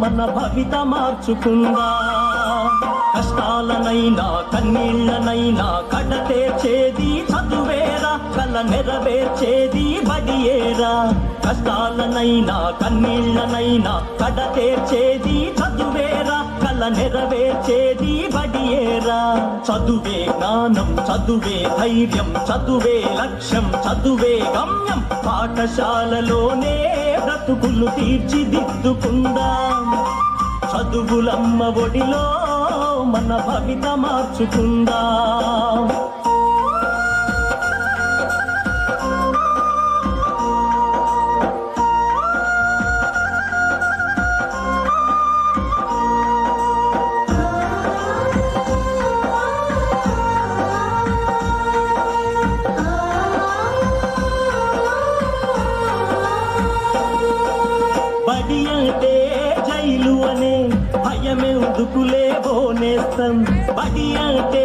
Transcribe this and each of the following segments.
మన భవిత మార్చుకుందా. కష్టాలనైనా కన్నీళ్ళనైనా కడతేర్చేది చదువేరా కల నెరవేర్చేది బడియేరా కష్టాలనైనా కన్నీళ్ళనైనా కడతేర్చేది చదువేరా కల నెరవేర్చేది బడియేరా చదువే జ్ఞానం చదువే ధైర్యం చదువే లక్ష్యం చదువే గమ్యం పాఠశాలలోనే బ్రతుకులు తీర్చిదిద్దుకుందాం. చదువులమ్మ ఒడిలో మన భవిత మార్చుకుందాం. అడుగులే ఉదుకులే బడి అంటే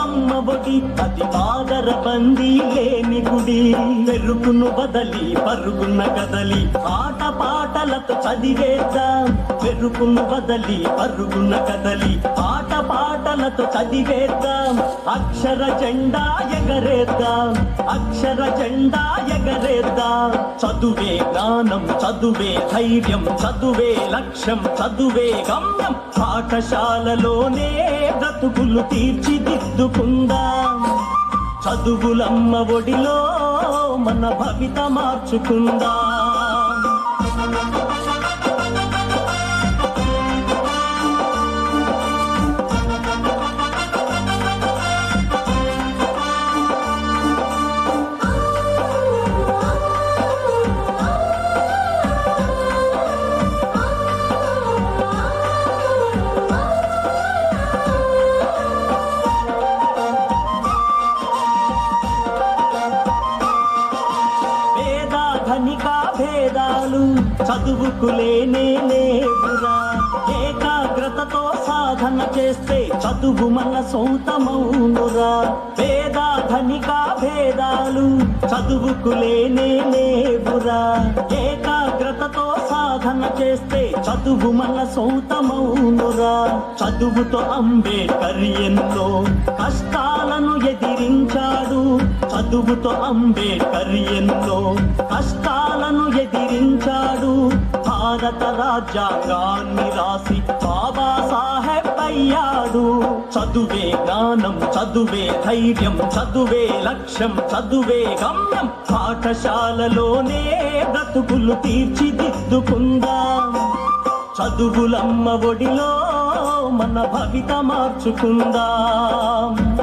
అమ్మ బొడి అది బాదర బందీ లేని గుడి. పెరుగును బదలి పరుగున కదలి ఆట పాటలతో చదివేద్దాం. పెరుగును బదలి పరుగున కదలి ఆట పాటలతో చదివేద్దాం. అక్షర జెండా ఎగరేద్దాం. అక్షర జెండా ఎగరేద్దా? చదువే జ్ఞానం చదువే ధైర్యం చదువే లక్ష్యం చదువే గమ్యం. పాఠశాలలోనే బ్రతుకులు తీర్చిదిద్దుకుందా? చదువులమ్మ ఒడిలో మన భవిత మార్చుకుందా? ధనికా భేదాలు చదువుకు లేనే లేవురా ఏకాగ్రతతో సాధన చేస్తే చదువు మన సొంతమౌనురా వేద ధనికా భేదాలు చదువుకు లేనే లేవురా ఏకాగ్రతతో సాధన చేస్తే చదువు మన సొంతమౌనురా చదువుతో అంబేద్కర్ ఎన్నో చదువుతో అంబేద్కర్ ఎంతో కష్టాలను ఎదిరించాడు. భారత రాజ్యాంగాన్ని రాసి బాబాసాహెబ్ అయ్యాడు. చదువే జ్ఞానం చదువే ధైర్యం చదువే లక్ష్యం చదువే గమ్యం. పాఠశాలలోనే బ్రతుకులు తీర్చిదిద్దుకుందాం. చదువులమ్మ ఒడిలో మన భవిత మార్చుకుందాం.